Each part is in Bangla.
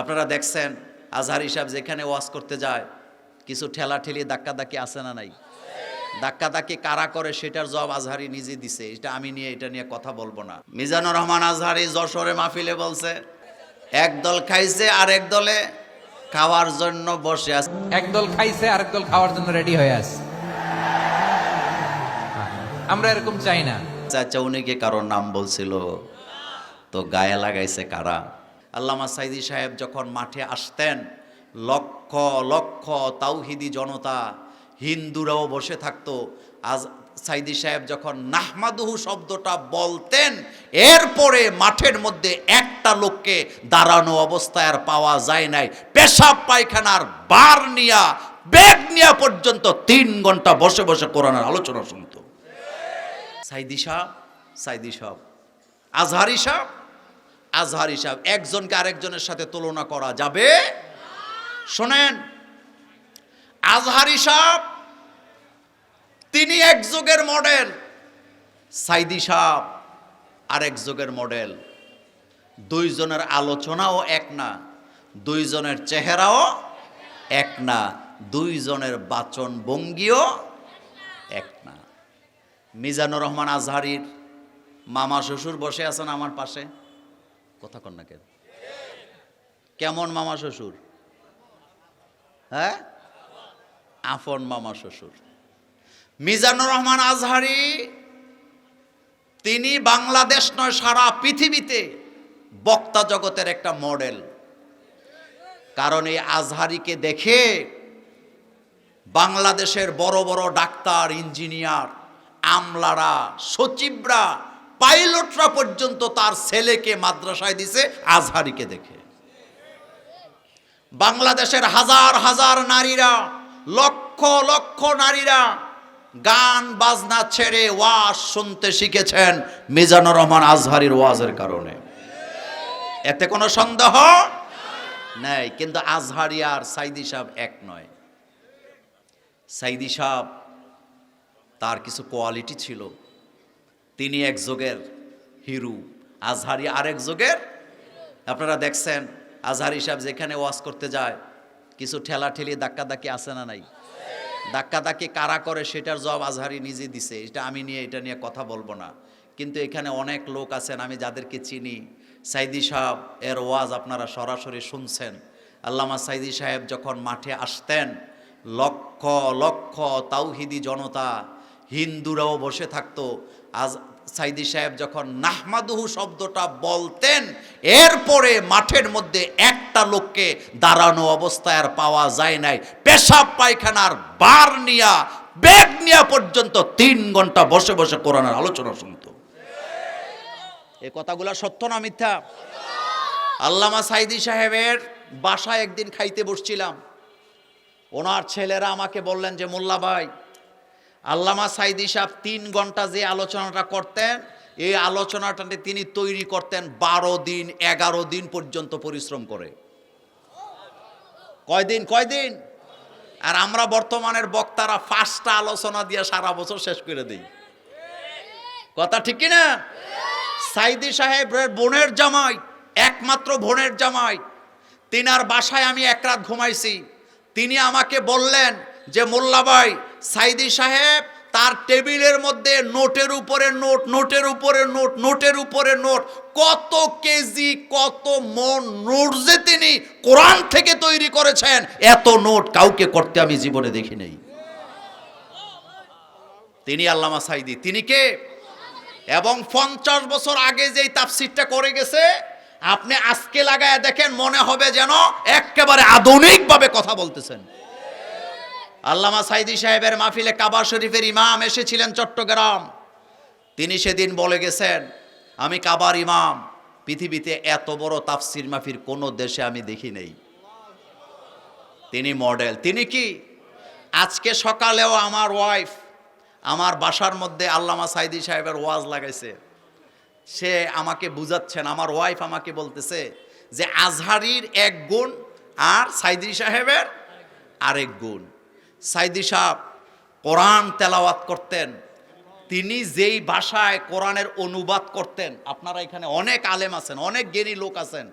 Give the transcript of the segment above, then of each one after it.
আপনারা দেখছেন আজহার হিসাব যেখানে ওয়াজ করতে যায় কিছু ঠেলা ঠেলি ধাক্কা ধাক্কি আছে না নাই? ধাক্কা ধাক্কি কারা করে সেটার জবাব আজহারি নিজে দিছে। এটা আমি নিয়ে এটা নিয়ে কথা বলব না। মিজানুর রহমান আজহারি যশোরে মাহফিলে বলছে এক দল খাইছে আর এক দলে খাওয়ার জন্য বসে আছে। একদল খাইছে আরেক দল খাওয়ার জন্য রেডি হয়ে আছে। আমরা এরকম চাই না। চাচা উনি কি কারোর নাম বলছিল? তো গায়ে লাগাইছে কারা? আল্লামা সাইদি সাহেব যখন মাঠে আসতেন, লক্ষ লক্ষ তাওহিদি জনতা হিন্দুরাও বসে থাকতো। আজ সাইদি সাহেব যখন নাহমাদুহু শব্দটা বলতেন, এরপরে মাঠের মধ্যে একটা লোককে দাঁড়ানো অবস্থায় আর পাওয়া যায় নাই। পেশাব পায়খানার বার নিয়া, বেগ নিয়া পর্যন্ত তিন ঘণ্টা বসে বসে কোরআনের আলোচনা শুনত। সাইদি সাহ সাইদি সাহ আজহারি সাহ আজহারি সাহ একজনকে আরেকজনের সাথে তুলনা করা যাবে? শোনেন, আজহারি সাহ তিনি এক যুগের মডেল সাইদি সাহ আরেক যুগের মডেল দুইজনের আলোচনাও এক না, দুইজনের চেহারাও এক না, দুইজনের বাচন ভঙ্গিও এক না। মিজানুর রহমান আজহারির মামা শ্বশুর বসে আছেন আমার পাশে। কথা কন না কেন? কেমন মামা শ্বশুর? হ্যাঁ? আফন মামা শ্বশুর। মিজানুর রহমান আজহারি, তিনি বাংলাদেশ নয়, সারা পৃথিবীতে বক্তা জগতের একটা মডেল। কারণ এই আজহারিকে দেখে বাংলাদেশের বড় বড় ডাক্তার, ইঞ্জিনিয়ার, আমলারা, সচিবরা পাইলটরা পর্যন্ত তার ছেলেকে মাদ্রাসায় দিছে, আজহারিকে দেখে। বাংলাদেশের হাজার হাজার নারীরা, লক্ষ লক্ষ নারীরা গান, বাজনা ছেড়ে ওয়াজ শুনতে শিখেছেন মিজানুর রহমান আজহারির ওয়াজের কারণে। এতে কোনো সন্দেহ নেই, কিন্তু আজহারি আর সাইদি সাহেব এক নয়। সাইদি সাহেব, তার কিছু কোয়ালিটি ছিল। তিনি এক যুগের হিরু, আজহারি আরেক যুগের আপনারা দেখছেন, আজহারি সাহেব যেখানে ওয়াজ করতে যায়, কিছু ঠেলা ঠেলি ধাক্কা ধাক্কি আছে না নাই? ধাক্কা ধাক্কি কারা করে সেটার জবাব আজহারি নিজে দিছে, এটা আমি নিয়ে, এটা নিয়ে কথা বলব না। কিন্তু এখানে অনেক লোক আছেন, আমি যাদেরকে চিনি, সাইদি সাহেব এর ওয়াজ আপনারা সরাসরি শুনছেন। আল্লামা সাইদি সাহেব যখন মাঠে আসতেন, লক্ষ লক্ষ তাওহিদি জনতা হিন্দুরাও বসে থাকতো। আজ সাইদি সাহেব যখন নাহমাদুহু শব্দটা বলতেন, এরপরে মাঠের মধ্যে একটা লোককে দাঁড়ানো অবস্থায় আর পাওয়া যায় নাই। পেশাব, পায়খানার বার নিয়া, বেগ নিয়া পর্যন্ত তিন ঘণ্টা বসে বসে কোরআনের আলোচনা শুনত। এ কথাগুলা সত্য না মিথ্যা? আল্লামা সাইদি সাহেবের বাসায় একদিন খাইতে বসছিলাম। ওনার ছেলেরা আমাকে বললেন যে, মোল্লা ভাই আল্লামা সাইদি সাহেব তিন ঘণ্টা যে আলোচনাটা করতেন, এই আলোচনাটা তিনি তৈরি করতেন বারো দিন, এগারো দিন পর্যন্ত পরিশ্রম করে। কয়দিন? কয়দিন? আর আমরা বর্তমানের বক্তারা ফার্স্টটা আলোচনা দিয়ে সারা বছর শেষ করে দিই। কথা ঠিক কি না সাইদি সাহেবের বোনের জামাই, একমাত্র বোনের জামাই, তিনার বাসায় আমি এক রাত ঘুমাইছি। তিনি আমাকে বললেন যে, মোল্লা ভাই সাইদি সাহেব, তার টেবিলের মধ্যে নোটের উপরে নোট, নোটের উপরে নোট, নোটের উপরে নোট, কত কেজি, কত মন নোট যে তিনি কোরআন থেকে তৈরি করেছেন, এত নোট কাউকে করতে আমি জীবনে দেখি নাই। তিনি আল্লামা সাইদি, তিনি কে? এবং পঞ্চাশ বছর আগে যেই তাফসিরটা করে গেছে, আপনি আজকে লাগায় দেখেন, মনে হবে যেন একেবারে আধুনিকভাবে কথা বলতেছেন। আল্লামা সাইদি সাহেবের মাহফিলে কাবা শরীফের ইমাম এসেছিলেন চট্টগ্রাম। তিনি সেদিন বলে গেছেন, আমি কাবার ইমাম, পৃথিবীতে এত বড় তাফসির মাফির কোনো দেশে আমি দেখি নেই। তিনি মডেল। তিনি কি? আজকে সকালেও আমার ওয়াইফ আমার বাসার মধ্যে আল্লামা সাইদি সাহেবের ওয়াজ লাগাইছে। সে আমাকে বুঝাচ্ছেন, আমার ওয়াইফ আমাকে বলতেছে যে, আজহারির এক গুণ আর সাইদি সাহেবের আরেক গুণ। সাইদি সাহেব কোরআন তেলাওয়াত করতেন। তিনি যেই ভাষায় কোরআনের অনুবাদ করতেন, আপনারা এখানে অনেক আলেম আছেন, অনেক জ্ঞানী লোক আছেন,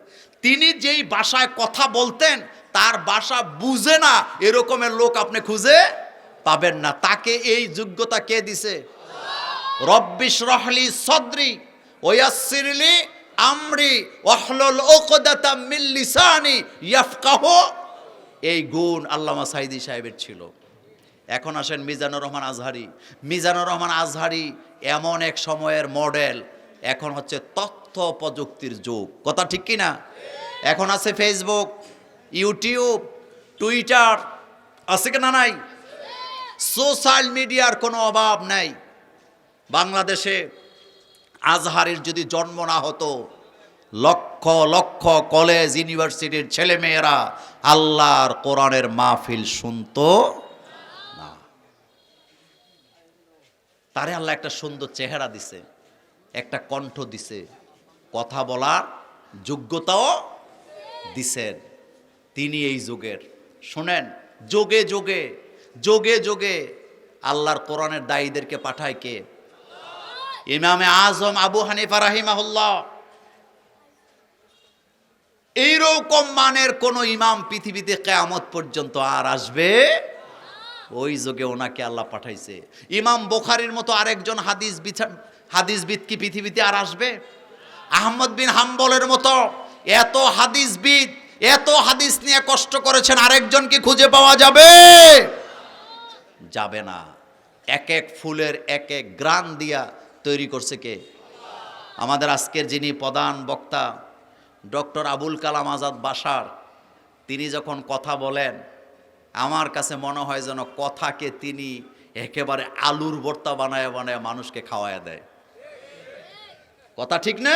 তিনি যেই ভাষায় কথা বলতেন, তার ভাষা বুঝে না এরকমের লোক আপনি খুঁজে পাবেন না। তাকে এই যোগ্যতা কে দিছে? রব্বিশ রহলি সদরি ওয়াসিরলি আমরি ওয়াহলুল উকদাতাম মিন লিসানি ইয়াফকাহু এই গুণ আল্লামা সাইদি সাহেবের ছিল। এখন আসেন মিজানুর রহমান আজহারি। মিজানুর রহমান আজহারি এমন এক সময়ের মডেল, এখন হচ্ছে তথ্য প্রযুক্তির যুগ। কথা ঠিক কি না এখন আছে ফেসবুক ইউটিউব টুইটার আছে কি না নাই? সোশ্যাল মিডিয়ার কোনো অভাব নাই। বাংলাদেশে আজহারের যদি জন্ম না হতো লক্ষ লক্ষ কলেজ, ইউনিভার্সিটির ছেলেমেয়েরা আল্লাহর কোরআনের মাহফিল শুনতো না। তারে আল্লাহ একটা সুন্দর চেহারা দিছে, একটা কণ্ঠ দিছে, কথা বলার যোগ্যতাও দিছেন। তিনি এই যুগের। শোনেন, যোগে যোগে যোগে যোগে আল্লাহর কোরআনের দায়ীদেরকে পাঠায় কে? ইমামে আজম আবু হানিফা রাহিমাহুল্লাহ। এইরকম মানের কোন ইমাম পৃথিবীতে কেয়ামত পর্যন্ত আর আসবে? ওই যুগে ওনাকে আল্লাহ পাঠাইছে। ইমাম বোখারির মতো আরেকজন হাদিস হাদিসবিদ কি পৃথিবীতে আর আসবে? আহমদ বিন হাম্বলের মতো। এত হাদিসবিদ এত হাদিস নিয়ে কষ্ট করেছেন, আরেকজন কি খুঁজে পাওয়া যাবে? যাবে না। এক এক ফুলের এক এক গ্রান দিয়া তৈরি করছে কে? আমাদের আজকের যিনি প্রধান বক্তা ডক্টর আবুল কালাম আজাদ বাসার, তিনি যখন কথা বলেন, আমার কাছে মনে হয় যেন কথাকে তিনি একেবারে আলুর ভর্তা বানায় বানায় মানুষকে খাওয়ায় দেয়। কথা ঠিক না?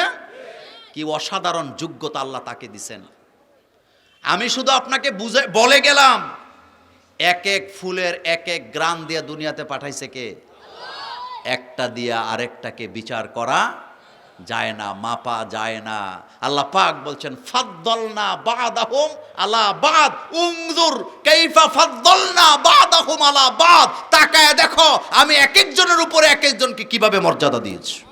কি অসাধারণ যোগ্যতা আল্লাহ তাকে দিছেন। আমি শুধু আপনাকে বুঝে, বলে গেলাম, এক এক ফুলের এক এক গ্রাম দিয়ে দুনিয়াতে পাঠাইছে কে? একটা দিয়া আরেকটাকে বিচার করা যায় না, মাপা যায় না। আল্লাহ পাক বলছেন, ফাদ্দলনা বাদাহুম আলা বাদ। উংজুর কাইফা ফাদ্দলনা বাদাহুম আলা বাদ। তাকায় দেখো, আমি এক একজনের উপরে এক একজনকে কীভাবে মর্যাদা দিয়েছি।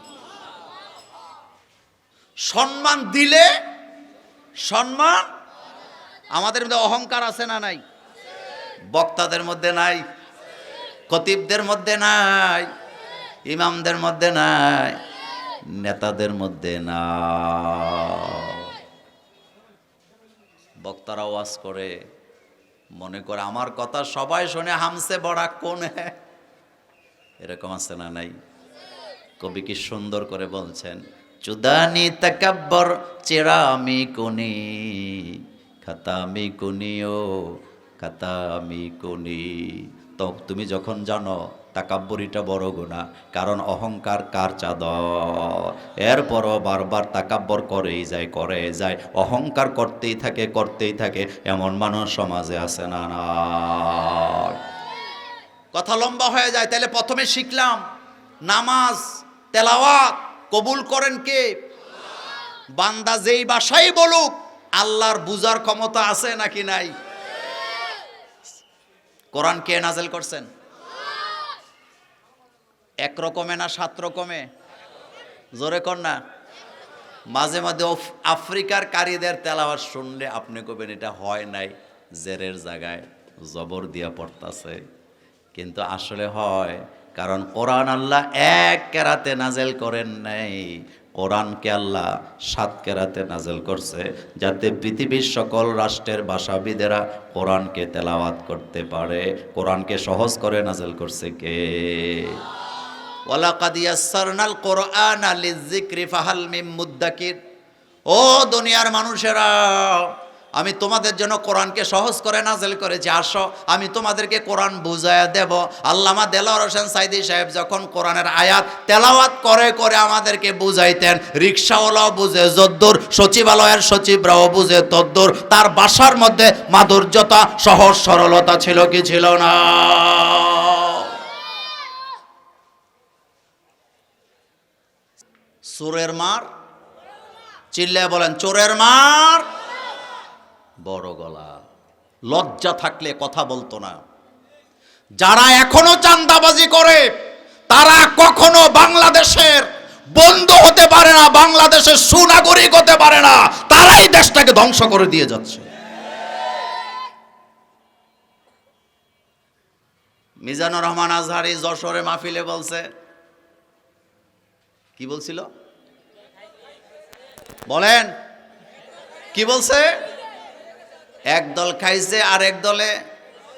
সম্মান দিলে সম্মান, আমাদের মধ্যে অহংকার আছে না নাই? বক্তাদের মধ্যে নাই? খতিবদের মধ্যে নাই? ইমামদের মধ্যে নাই? নেতাদের মধ্যে না। বক্তারা ওয়াজ করে, মনে করে আমার কথা সবাই শুনে, হামসে বড়া কোন। এরকম আছে না নাই? কবি কি সুন্দর করে বলছেন, চুদানি তাকাব্বর, চেরামি কোনি, খাতামি কুনিও খাতামি কুনি। তো তুমি যখন জানো তাকাব্বরিটা বড় গুণা, কারণ অহংকার কার চাদর? এরপরও বারবার তাকাব্বর করেই যায়, করে যায়। অহংকার করতেই থাকে করতেই থাকে, এমন মানুষ সমাজে আছে না না। কথা লম্বা হয়ে যায়, তাহলে প্রথমে শিখলাম, নামাজ, তেলাওয়াত, কবুল করেন কে? বান্দা যেই বাসাই বলুক, আল্লাহর বুজার ক্ষমতা আছে নাকি নাই? কোরআন কে নাজেল করছেন? এক রকমে না সাত রকমে? জোরে কর না। মাঝে মাঝে আফ্রিকার কারীদের তেলাওয়াত শুনলে আপনি কবেন এটা হয় নাই, জেরের জায়গায় জবর দিয়া পড়তাছে। কিন্তু আসলে হয়, কারণ কোরআন আল্লাহ এক কেরাতে নাজেল করেন নাই। কোরআনকে আল্লাহ সাত কেরাতে নাজেল করছে, যাতে পৃথিবীর সকল রাষ্ট্রের ভাষাবিদেরা কোরআনকে তেলাওয়াত করতে পারে। কোরআনকে সহজ করে নাজেল করছে কে? কোরআনা ফাহাল মিম ও দুনিয়ার মানুষেরা, আমি তোমাদের জন্য কোরআনকে সহজ করে নাজেল করেছি। আসো, আমি তোমাদেরকে কোরআন বুঝায় দেব। আল্লামা দেলাওয়ার হোসেন সাইদি সাহেব যখন কোরআনের আয়াত তেলাওয়াত করে করে আমাদেরকে বুঝাইতেন রিক্সাওয়ালাও বুঝে যদ্দুর, সচিবালয়ের সচিবরাও বুঝে তদ্দুর, তার বাসার মধ্যে মাধুর্যতা, সহজ সরলতা ছিল কি ছিল না? চোরের মার? চিল্লায় বলেন, চোরের মার? বড় গলা। লজ্জা থাকলে কথা বলতো না। যারা এখনও চান্দাবাজি করে, তারা কখনো বাংলাদেশের বন্ধু হতে পারে না, বাংলাদেশের সুনাগরিক হতে পারে না। তারাই দেশটাকে ধ্বংস করে দিয়ে যাচ্ছে। মিজানুর রহমান আজহারি যশোরে মাহফিলে বলছে, কি বলছিল? বলেন। কি বলছে? এক দল খাইছে আর এক দলে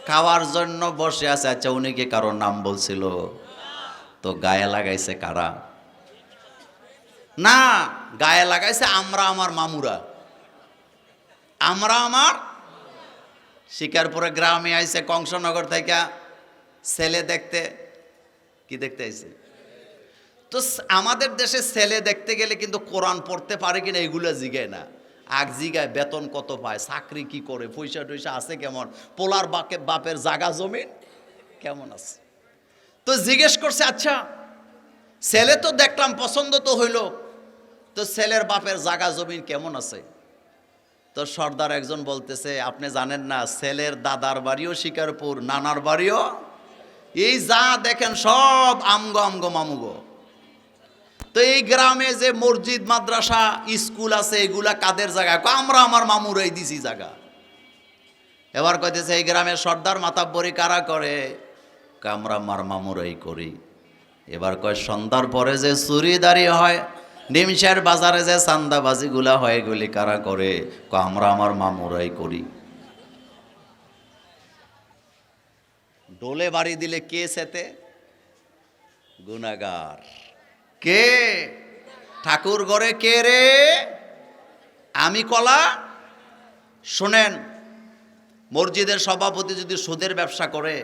খাওয়ার জন্য বসে আছে। আচ্ছা উনি কি কারোর নাম বলছিল? তো গায়ে লাগাইছে কারা? না, গায়ে লাগাইছে আমরা আমার মামুরা। আমরা আমার শিকারপুরে গ্রামে আইছে, কংসনগর থেকে। ছেলে দেখতে, কি দেখতে আইছে? তো আমাদের দেশে ছেলে দেখতে গেলে কিন্তু কোরআন পড়তে পারে কিনা এগুলো জিগায় না। আগ জিগায় বেতন কত পায়, চাকরি কি করে, পয়সা টয়সা আছে কেমন? পোলার বাকে বাপের জাগা জমিন কেমন আছে? তো জিজ্ঞেস করছে আচ্ছা ছেলে তো দেখলাম পছন্দ তো হইল, তো ছেলের বাপের জাগা জমিন কেমন আছে? তো সর্দার একজন বলতেছে, আপনি জানেন না, ছেলের দাদার বাড়িও শিকারপুর, নানার বাড়িও, এই যা দেখেন সব আমগো আমগো মামুগো। তো এই গ্রামে যে মসজিদ, মাদ্রাসা, স্কুল আছে, এগুলা কাদের জায়গা? আমরা আমার মামুরাই দিছি জায়গা। এবার কইতেছে, এই গ্রামের সর্দার মাতাব্বরি কারা করে? আমরা আমার মামুরাই করি। এবার কয়, সন্ধ্যার পরে যে চুরিদারি হয়, নিমশের বাজারে যে চান্দাবাজিগুলা হয়, এগুলি কারা করে? আমরা আমার মামুরাই করি। ডোলে বাড়ি দিলে কে সেতে? গুনাগার কে? ঠাকুর ঘরে কে রে? আমি কলা? শোনেন, মসজিদের সভাপতি যদি সুদের ব্যবসা করে,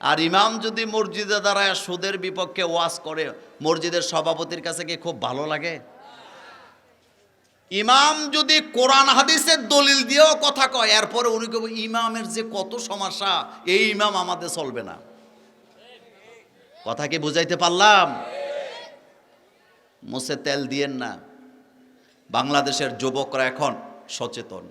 আর ইমাম যদি মসজিদে দ্বারা সুদের বিপক্ষে ওয়াজ করে, মসজিদের সভাপতির কাছে কি খুব ভালো লাগে? ইমাম যদি কোরআন হাদিসের দলিল দিয়েও কথা কয়, এরপরে উনি কব ইমামের যে কত সমস্যা, এই ইমাম আমাদের চলবে না। কথা কি বুঝাইতে পারলাম? মুছে তেল দিয়েন না। বাংলাদেশের যুবকরা এখন সচেতন।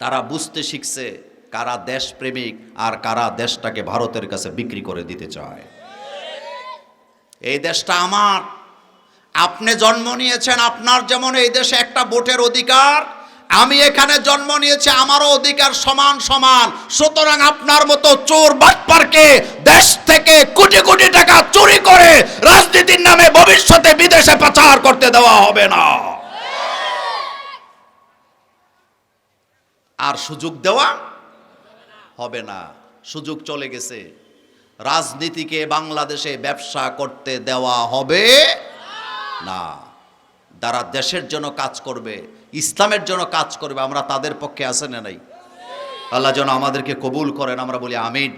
তারা বুঝতে শিখছে কারা দেশপ্রেমিক আর কারা দেশটাকে ভারতের কাছে বিক্রি করে দিতে চায়। এই দেশটা আমার। আপনি জন্ম নিয়েছেন, আপনার যেমন এই দেশে একটা ভোটের অধিকার আমি এখানে জন্ম নিয়েছি, আমারও অধিকার সমান সমান। সুতরাং আপনার মতো চোর বাটপারকে দেশ থেকে কোটি কোটি টাকা চুরি করে রাজনীতির নামে ভবিষ্যতে বিদেশে পাচার করতে দেওয়া হবে না। আর সুযোগ দেওয়া হবে না। সুযোগ চলে গেছে। রাজনীতিকে বাংলাদেশে ব্যবসা করতে দেওয়া হবে না। যারা দেশের জন্য কাজ করবে। ইসলামের জন্য কাজ করবে, আমরা তাদের পক্ষে আসে না নাই? আল্লাহ যেন আমাদেরকে কবুল করেন, আমরা বলি আমিন।